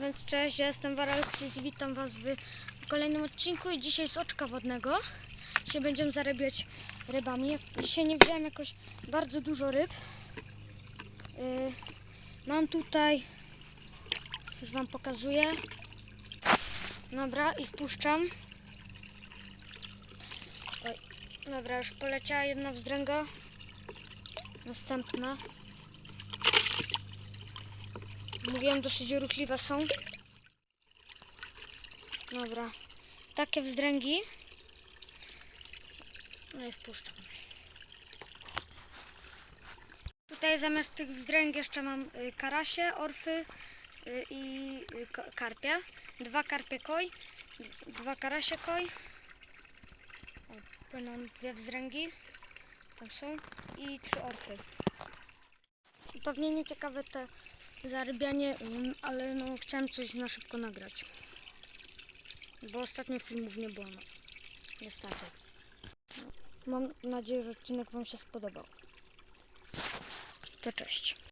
Więc cześć, ja jestem Waralexis i witam Was w kolejnym odcinku i dzisiaj z oczka wodnego. Dzisiaj będziemy zarabiać rybami. Dzisiaj nie wziąłem jakoś bardzo dużo ryb. Yy, mam tutaj, już Wam pokazuję. Dobra, i spuszczam. Oj, dobra, już poleciała jedna wzdręga. Następna. Mówiłem, dosyć ruchliwe są. Dobra. Takie wzdręgi. No i wpuszczam. Tutaj zamiast tych wzdręg jeszcze mam y, karasie, orfy y, i y, ka- karpia. Dwa karpie koi, dwa karasie koi. O, płyną dwie wzdręgi. Tam są. I trzy orfy. I Pewnie nieciekawe te zarybianie, mm, ale no chciałem coś na szybko nagrać. Bo ostatnio filmów nie było, no. Niestety. Mam nadzieję, że odcinek Wam się spodobał. To cześć.